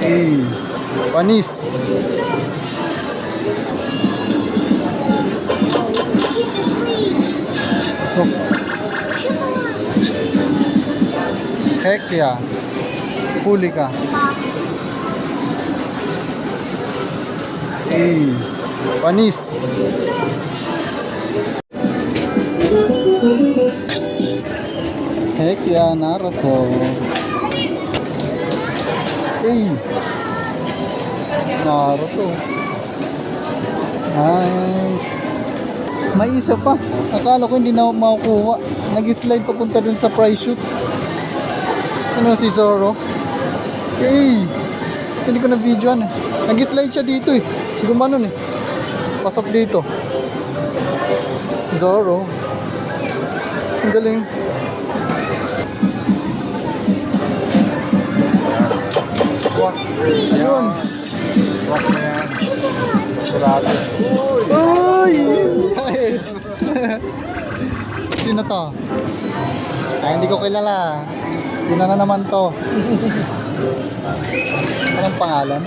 Hey, panis. So, heck yeah. Huli ka. Hey, panis. Heck yeah, Naruto. Hey, Naruto. Nice. May isa pa. Akala ko hindi na makukuha. Nag-slide papunta dun sa price shoot. Ano si Zoro? Hey! Hindi ko na videoan eh. Nag-slide siya dito eh. Gumanon eh. Pasok dito. Zoro. Ang galing. Ayun. Swak na yan. Grabe. Uy! Nice! Sino to? Ay, hindi ko kilala. Sino na naman to? Anong pangalan?